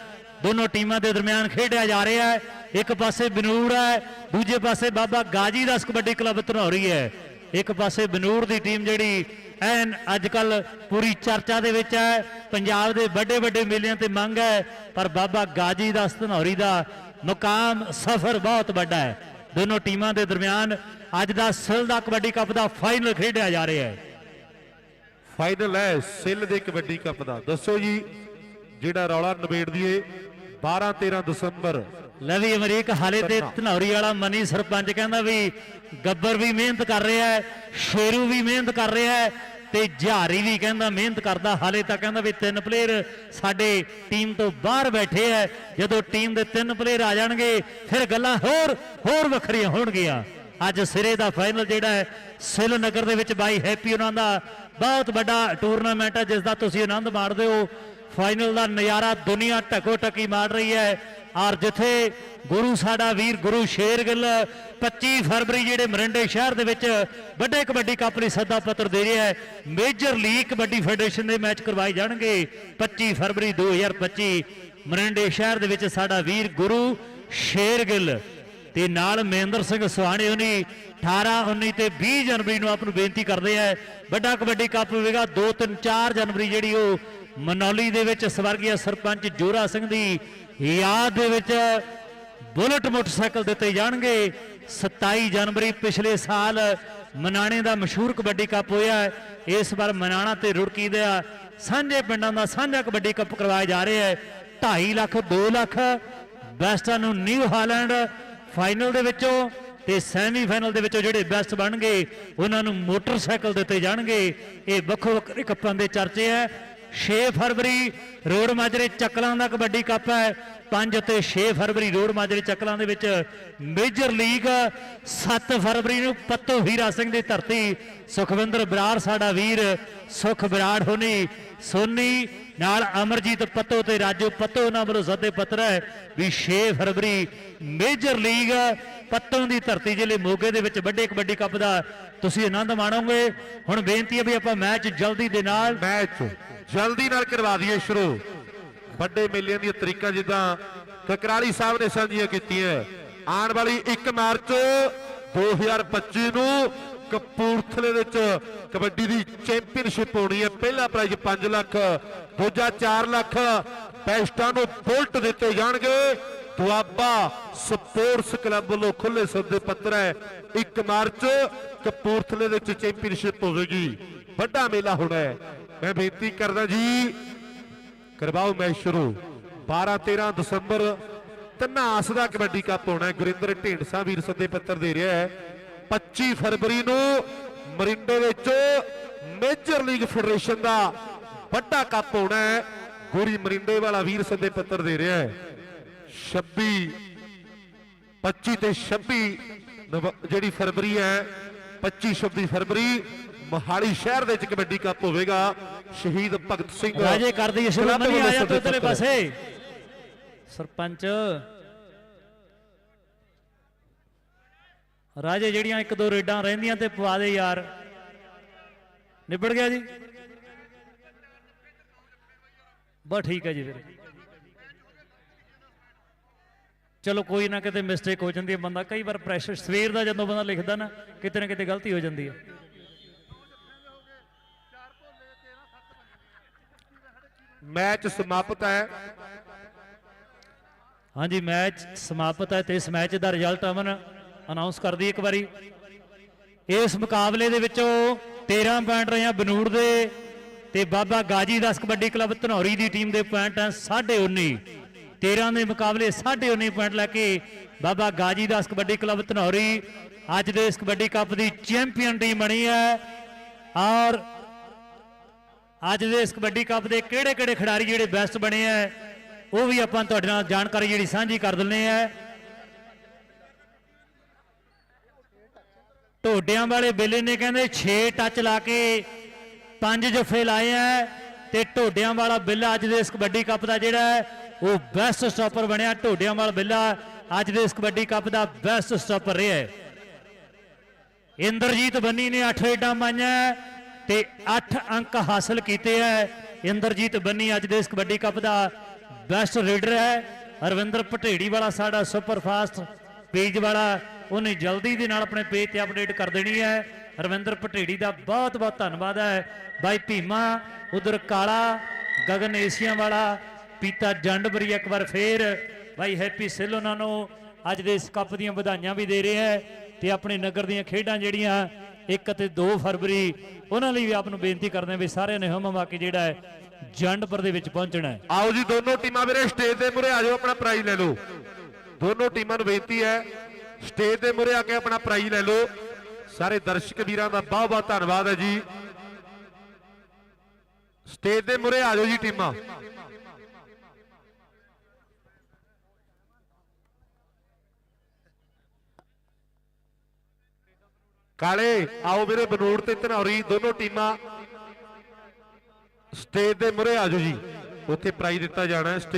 Speaker 1: ਦੋਨੋਂ ਟੀਮਾਂ ਦੇ ਦਰਮਿਆਨ ਖੇਡਿਆ ਜਾ ਰਿਹਾ ਹੈ। ਇੱਕ ਪਾਸੇ ਬਨੂਰ ਹੈ, ਦੂਜੇ ਪਾਸੇ ਬਾਬਾ ਗਾਜੀ ਦਾ ਕਬੱਡੀ ਕਲੱਬ ਧਨੌਰੀ ਹੈ। ਇੱਕ ਪਾਸੇ ਬਨੂਰ ਦੀ ਟੀਮ ਜਿਹੜੀ ਐਨ ਅੱਜ ਕੱਲ ਪੂਰੀ ਚਰਚਾ ਦੇ ਵਿੱਚ ਹੈ। ਪੰਜਾਬ ਦੇ ਵੱਡੇ ਵੱਡੇ ਮੇਲਿਆਂ ਤੇ ਮੰਗ ਹੈ, ਪਰ ਬਾਬਾ ਗਾਜੀ ਦਾ ਧਨੌਰੀ ਦਾ ਮੁਕਾਮ, ਸਫ਼ਰ ਬਹੁਤ ਵੱਡਾ ਹੈ। ਦੋਨੋਂ ਟੀਮਾਂ ਦੇ ਦਰਮਿਆਨ ਅੱਜ ਦਾ ਸਿਲ ਦਾ ਕਬੱਡੀ ਕੱਪ ਦਾ ਫਾਈਨਲ ਖੇਡਿਆ ਜਾ ਰਿਹਾ ਹੈ।
Speaker 2: ਫਾਈਨਲ ਹੈ ਸਿੱਲ ਦੇ ਕਬੱਡੀ ਕੱਪ ਦਾ। ਦੱਸੋ ਜੀ ਜਿਹੜਾ ਰੌਲਾ ਨਿਬੇੜ ਦਈਏ 12 13 ਦਸੰਬਰ।
Speaker 1: ਲਵੀ ਅਮਰੀਕ ਹਾਲੇ ਤੇ ਧਨੌਰੀ ਵਾਲਾ ਮਨੀ ਸਰਪੰਚ ਕਹਿੰਦਾ ਵੀ ਗੱਬਰ ਵੀ ਮਿਹਨਤ ਕਰ ਰਿਹਾ ਹੈ ਸ਼ੇਰੂ ਵੀ ਮਿਹਨਤ ਕਰ ਰਿਹਾ ਹੈ ਤੇ ਜਹਾਰੀ ਵੀ ਕਹਿੰਦਾ ਮਿਹਨਤ ਕਰਦਾ ਹਾਲੇ ਤਾਂ ਕਹਿੰਦਾ ਵੀ ਤਿੰਨ ਪਲੇਅਰ ਸਾਡੇ ਟੀਮ ਤੋਂ ਬਾਹਰ ਬੈਠੇ ਐ ਜਦੋਂ ਟੀਮ ਦੇ ਤਿੰਨ ਪਲੇਅਰ ਆ ਜਾਣਗੇ ਫਿਰ ਗੱਲਾਂ ਹੋਰ ਹੋਰ ਵੱਖਰੀਆਂ ਹੋਣਗੀਆਂ। ਅੱਜ ਸਿਰੇ ਦਾ ਫਾਈਨਲ ਜਿਹੜਾ ਹੈ, ਸਿਲ ਨਗਰ ਦੇ ਵਿੱਚ ਬਾਈ ਹੈਪੀ ਉਹਨਾਂ ਦਾ ਬਹੁਤ ਵੱਡਾ ਟੂਰਨਾਮੈਂਟ ਹੈ ਜਿਸ ਦਾ ਤੁਸੀਂ ਆਨੰਦ ਮਾਣਦੇ ਹੋ। ਫਾਈਨਲ ਦਾ ਨਜ਼ਾਰਾ ਦੁਨੀਆ ਢਕੋ ਟਕੀ ਮਾਰ ਰਹੀ ਹੈ। ਔਰ ਜਿੱਥੇ ਗੁਰੂ ਸਾਡਾ ਵੀਰ ਗੁਰੂ ਸ਼ੇਰਗਿੱਲ 25 ਫਰਵਰੀ ਜਿਹੜੇ ਮਰਿੰਡੇ ਸ਼ਹਿਰ ਦੇ ਵਿੱਚ ਵੱਡੇ ਕਬੱਡੀ ਕੱਪ ਲਈ ਸੱਦਾ ਪੱਤਰ ਦੇ ਰਿਹਾ ਹੈ ਮੇਜਰ ਲੀਗ ਕਬੱਡੀ ਫੈਡਰੇਸ਼ਨ ਦੇ ਮੈਚ ਕਰਵਾਏ ਜਾਣਗੇ। 25 ਫਰਵਰੀ 2025 ਮਰਿੰਡੇ ਸ਼ਹਿਰ ਦੇ ਵਿੱਚ ਸਾਡਾ ਵੀਰ ਗੁਰੂ ਸ਼ੇਰਗਿੱਲ ਤੇ ਨਾਲ ਮਹਿੰਦਰ ਸਿੰਘ ਸੁਹਾਣੇ ਹੁਣੀ 18 19 ਤੇ 20 ਜਨਵਰੀ ਨੂੰ ਆਪ ਨੂੰ ਬੇਨਤੀ ਕਰਦੇ ਆ, ਵੱਡਾ ਕਬੱਡੀ ਕੱਪ ਹੋਵੇਗਾ 2 3 4 ਜਨਵਰੀ ਜਿਹੜੀ ਉਹ ਮਨੌਲੀ ਦੇ ਵਿੱਚ ਸਵਰਗੀ ਸਰਪੰਚ ਜੋਰਾ ਸਿੰਘ ਦੀ ਯਾਦ ਦੇ ਵਿੱਚ ਬੁਲਟ ਮੋਟਰਸਾਈਕਲ ਦਿੱਤੇ ਜਾਣਗੇ। 27 ਜਨਵਰੀ ਪਿਛਲੇ ਸਾਲ ਮਨਾਣੇ ਦਾ ਮਸ਼ਹੂਰ ਕਬੱਡੀ ਕੱਪ ਹੋਇਆ। ਇਸ ਵਾਰ ਮਨਾਣਾ ਤੇ ਰੁੜਕੀ ਦਾ ਸਾਂਝੇ ਪਿੰਡਾਂ ਦਾ ਸਾਂਝਾ ਕਬੱਡੀ ਕੱਪ ਕਰਵਾਇਆ ਜਾ ਰਿਹਾ ਹੈ। 2.5 ਲੱਖ 2 ਲੱਖ ਬੈਸਟਾਂ ਨੂੰ ਨਿਊ ਹਾਲੈਂਡ ਫਾਈਨਲ ਦੇ ਵਿੱਚੋਂ ਤੇ ਸੈਮੀਫਾਈਨਲ ਦੇ ਵਿੱਚੋਂ ਜਿਹੜੇ ਬੈਸਟ ਬਣਨਗੇ, ਉਹਨਾਂ ਨੂੰ ਮੋਟਰਸਾਈਕਲ ਦਿੱਤੇ ਜਾਣਗੇ। ਇਹ ਵੱਖੋ ਵੱਖਰੇ ਕੱਪਾਂ ਦੇ ਚਰਚੇ ਹੈ 6 ਫਰਵਰੀ, ਰੋਡ ਮਾਜਰੇ ਚੱਕਲਾਂ ਦਾ ਕਬੱਡੀ ਕੱਪ ਹੈ। 5 ਅਤੇ 6 ਫਰਵਰੀ ਰੋਡ ਮਾਜਰੇ ਚੱਕਲਾਂ ਦੇ ਵਿੱਚ ਮੇਜਰ ਲੀਗ 7 ਫਰਵਰੀ ਨੂੰ ਪੱਤੋ ਹੀਰਾ ਸਿੰਘ ਦੀ ਧਰਤੀ। ਸੁਖਵਿੰਦਰ ਬਰਾੜ, ਸਾਡਾ ਵੀਰ ਸੁਖ ਬਰਾੜ ਹੋਣੀ, ਸੋਨੀ ਨਾਲ ਅਮਰਜੀਤ ਪੱਤੋ ਤੇ ਰਾਜੂ ਪੱਤੋ, ਉਹਨਾਂ ਵੱਲੋਂ ਸੱਦੇ ਪੱਤਰ ਹੈ ਵੀ 6 ਫਰਵਰੀ ਮੇਜਰ ਲੀਗ ਪੱਤੋਂ ਦੀ ਧਰਤੀ ਜ਼ਿਲ੍ਹੇ ਮੋਗੇ ਦੇ ਵਿੱਚ ਵੱਡੇ ਕਬੱਡੀ ਕੱਪ ਦਾ ਤੁਸੀਂ ਆਨੰਦ ਮਾਣੋਗੇ। ਹੁਣ ਬੇਨਤੀ ਹੈ ਵੀ ਆਪਾਂ ਮੈਚ ਜਲਦੀ ਦੇ ਨਾਲ
Speaker 2: ਮੈਚ ਜਲਦੀ ਨਾਲ ਕਰਵਾ ਦਈਏ ਸ਼ੁਰੂ। ਵੱਡੇ ਮੇਲਿਆਂ ਦੀਆਂ ਤਰੀਕਾਂ ਜਿੱਦਾਂ ਕਕਰਾਲੀ ਸਾਹਿਬ ਨੇ ਸਾਂਝੀਆਂ ਕੀਤੀਆਂ। ਆਉਣ ਵਾਲੀ 1 ਮਾਰਚ 2025 ਨੂੰ ਕਪੂਰਥਲੇ ਵਿੱਚ ਕਬੱਡੀ ਦੀ ਚੈਂਪੀਅਨਸ਼ਿਪ ਹੋਣੀ ਹੈ। ਪਹਿਲਾ ਪ੍ਰਾਈਜ਼ 5 ਲੱਖ, ਦੂਜਾ 4 ਲੱਖ, ਬੈਸਟਾਂ ਨੂੰ ਬੁਲਟ ਦਿੱਤੇ ਜਾਣਗੇ। ਦੁਆਬਾ ਸਪੋਰਟਸ ਕਲੱਬ ਵੱਲੋਂ ਖੁੱਲੇ ਸੱਦੇ ਪੱਤਰ ਹੈ। 1 ਮਾਰਚ ਕਪੂਰਥਲੇ ਵਿੱਚ ਚੈਂਪੀਅਨਸ਼ਿਪ ਹੋਵੇਗੀ। ਵੱਡਾ ਮੇਲਾ ਹੋਣਾ ਹੈ। ਮੈਂ ਬੇਨਤੀ ਕਰਦਾ ਜੀ ਕਰਵਾਓ ਮੈਚ ਸ਼ੁਰੂ। 12 13 ਦਸੰਬਰ ਧਨਾਸ ਦਾ ਕਬੱਡੀ ਕੱਪ ਹੋਣਾ ਹੈ। ਗੁਰਿੰਦਰ ਢੀਂਡਸਾ ਵੀਰ ਸੱਦੇ ਪੱਤਰ ਦੇ ਰਿਹਾ ਹੈ। 25 ਫਰਵਰੀ ਨੂੰ ਮਰਿੰਡੇ ਵਿੱਚ ਮੇਜਰ ਲੀਗ ਫੈਡਰੇਸ਼ਨ ਦਾ ਵੱਡਾ ਕੱਪ ਹੋਣਾ ਹੈ। ਗੋਰੀ ਮਰਿੰਡੇ ਵਾਲਾ ਵੀਰ ਸੱਦੇ ਪੱਤਰ ਦੇ ਰਿਹਾ ਹੈ। 26 25 ਤੇ 26 ਜਿਹੜੀ ਫਰਵਰੀ ਹੈ 25 26 ਫਰਵਰੀ ਮੋਹਾਲੀ ਸ਼ਹਿਰ ਦੇ ਵਿੱਚ ਕਬੱਡੀ ਕੱਪ ਹੋਵੇਗਾ। ਸ਼ਹੀਦ ਭਗਤ ਸਿੰਘ
Speaker 1: ਰਾਜੇ ਕਰਦੀ ਸ਼ੁਰੂ
Speaker 2: ਕਲੱਬ
Speaker 1: ਨਹੀਂ
Speaker 2: ਵੱਲੋਂ
Speaker 1: ਆਇਆ ਤੂੰ ਤੇਰੇ। ਪਾਸੇ। ਸਰਪੰਚ। ਰਾਜੇ ਜਿਹੜੀਆਂ ਇੱਕ ਦੋ ਰੇਡਾਂ ਰਹਿੰਦੀਆਂ ਤੇ ਪਵਾ ਦੇ ਯਾਰ। ਨਿਬੜ ਗਿਆ ਜੀ। ਬਸ ਠੀਕ ਹੈ ਜੀ ਫਿਰ। ਚਲੋ ਕੋਈ ਨਾ ਕਿਤੇ ਮਿਸਟੇਕ ਹੋ ਜਾਂਦੀ ਹੈ ਬੰਦਾ। ਕਈ ਵਾਰ ਪ੍ਰੈਸ਼ਰ ਸਵੇਰ ਦਾ ਜਦੋਂ ਬੰਦਾ ਲਿਖਦਾ ਨਾ ਕਿਤੇ ਨਾ ਕਿਤੇ ਗਲਤੀ ਹੋ ਜਾਂਦੀ ਹੈ।
Speaker 2: ਮੈਚ ਸਮਾਪਤ ਹੈ।
Speaker 1: ਹਾਂਜੀ, ਮੈਚ ਸਮਾਪਤ ਹੈ ਤੇ ਇਸ ਮੈਚ ਦਾ ਰਿਜ਼ਲਟ ਅਮਨ ਅਨਾਉਂਸ ਕਰਦੀ ਇੱਕ ਵਾਰੀ। ਇਸ ਮੁਕਾਬਲੇ ਦੇ ਵਿੱਚੋਂ 13 ਪੁਆਇੰਟ ਰਹੇ ਆ ਬਨੂੜ ਦੇ ਤੇ ਬਾਬਾ ਗਾਜੀ ਦਾਸ ਕਬੱਡੀ ਕਲੱਬ ਧਨੌਰੀ ਦੀ ਟੀਮ ਦੇ ਪੁਆਇੰਟ ਹੈ 19.5 13 ਦੇ ਮੁਕਾਬਲੇ 19.5 ਪੁਆਇੰਟ ਲੈ ਕੇ ਬਾਬਾ ਗਾਜੀ ਦਾਸ ਕਬੱਡੀ ਕਲੱਬ ਧਨੌਰੀ ਅੱਜ ਦੇ ਇਸ ਕਬੱਡੀ ਕੱਪ ਦੀ ਚੈਂਪੀਅਨ ਟੀਮ ਬਣੀ ਹੈ। ਔਰ ਅੱਜ ਦੇ ਇਸ ਕਬੱਡੀ ਕੱਪ ਦੇ ਕਿਹੜੇ ਕਿਹੜੇ ਖਿਡਾਰੀ ਜਿਹੜੇ ਬੈਸਟ ਬਣੇ ਆ, ਉਹ ਵੀ ਆਪਾਂ ਤੁਹਾਡੇ ਨਾਲ ਜਾਣਕਾਰੀ ਜਿਹੜੀ ਸਾਂਝੀ ਕਰ ਦਿੰਨੇ ਆ। ਢੋਡਿਆਂ ਵਾਲੇ ਬੇਲੇ ਨੇ ਕਹਿੰਦੇ 6 ਟੱਚ ਲਾ ਕੇ ਪੰਜ ਜੱਫੇ ਲਾਏ ਆ ਤੇ ਢੋਡਿਆਂ ਵਾਲਾ ਬਿੱਲਾ ਅੱਜ ਦੇ ਇਸ ਕਬੱਡੀ ਕੱਪ ਦਾ ਜਿਹੜਾ ਹੈ, ਉਹ ਬੈਸਟ ਸਟਾਪਰ ਬਣਿਆ। ਢੋਡਿਆਂ ਵਾਲਾ ਬਿੱਲਾ ਅੱਜ ਦੇ ਇਸ ਕਬੱਡੀ ਕੱਪ ਦਾ ਬੈਸਟ ਸਟਾਪਰ ਰਿਹਾ ਹੈ। ਇੰਦਰਜੀਤ ਬੰਨੀ ਨੇ 8 ਰੇਡਾਂ ਮਾਈਆਂ ਤੇ 8 ਅੰਕ ਹਾਸਲ ਕੀਤੇ ਹੈ ਇੰਦਰਜੀਤ ਬੰਨੀ ਅੱਜ ਦੇ ਇਸ ਕਬੱਡੀ ਕੱਪ ਦਾ ਬੈਸਟ ਰੇਡਰ ਹੈ ਅਰਵਿੰਦਰ ਪਟੇੜੀ ਵਾਲਾ ਸਾਡਾ ਸੁਪਰ ਫਾਸਟ ਪੇਜ ਵਾਲਾ, ਉਹਨੇ ਜਲਦੀ ਦੇ ਨਾਲ ਆਪਣੇ ਪੇਜ ਤੇ ਅਪਡੇਟ ਕਰ ਦੇਣੀ ਹੈ ਰਵਿੰਦਰ ਪਟੇੜੀ ਦਾ ਬਹੁਤ ਬਹੁਤ ਧੰਨਵਾਦ ਹੈ ਬਾਈ ਭੀਮਾ, ਉਧਰ ਕਾਲਾ, ਗਗਨ ਏਸ਼ੀਆ ਵਾਲਾ ਪੀਤਾ ਜੰਡਬਰੀ ਇੱਕ ਵਾਰ ਫੇਰ। ਬਾਈ ਹੈਪੀ ਸਿੱਲ ਉਹਨਾਂ ਨੂੰ ਅੱਜ ਦੇ ਇਸ ਕੱਪ ਦੀਆਂ ਵਧਾਈਆਂ ਵੀ ਦੇ ਰਿਹਾ ਹੈ ਤੇ ਆਪਣੇ ਨਗਰ ਦੀਆਂ ਖੇਡਾਂ ਜਿਹੜੀਆਂ 1 ਅਤੇ 2 ਫਰਵਰੀ, ਉਹਨਾਂ ਲਈ ਵੀ ਆਪ ਨੂੰ ਬੇਨਤੀ ਕਰਦੇ ਹਾਂ ਵੀ ਸਾਰਿਆਂ ਨੇ ਹਮ ਕੇ ਜਿਹੜਾ ਹੈ, ਜੰਡਪੁਰ ਦੇ ਵਿੱਚ ਪਹੁੰਚਣਾ ਹੈ।
Speaker 2: ਆਓ ਜੀ, ਦੋਨੋਂ ਟੀਮਾਂ ਵੀਰੇ ਸਟੇਜ ਦੇ ਮੂਹਰੇ ਆ ਜਾਓ, ਆਪਣਾ ਪ੍ਰਾਈਜ਼ ਲੈ ਲਓ। ਦੋਨੋਂ ਟੀਮਾਂ ਨੂੰ ਬੇਨਤੀ ਹੈ ਸਟੇਜ ਦੇ ਮੂਹਰੇ ਆ ਕੇ ਆਪਣਾ ਪ੍ਰਾਈਜ਼ ਲੈ ਲਓ। ਸਾਰੇ ਦਰਸ਼ਕ ਵੀਰਾਂ ਦਾ ਬਹੁਤ ਬਹੁਤ ਧੰਨਵਾਦ ਹੈ ਜੀ। ਸਟੇਜ ਦੇ ਮੂਹਰੇ ਆ ਜਾਓ ਜੀ ਟੀਮਾਂ। ਕਾਲੇ, ਆਓ ਵੀਰੇ ਬਨੂੜ ਤੇ ਧਨੌਰੀ, ਦੋਨੋਂ ਟੀਮਾਂ ਸਟੇਜ ਦੇ ਮੂਹਰੇ ਆਜੋ ਜੀ। ਉੱਥੇ ਪ੍ਰਾਈਜ਼ ਦਿੱਤਾ ਜਾਣਾ ਹੈ, ਸਟੇਜ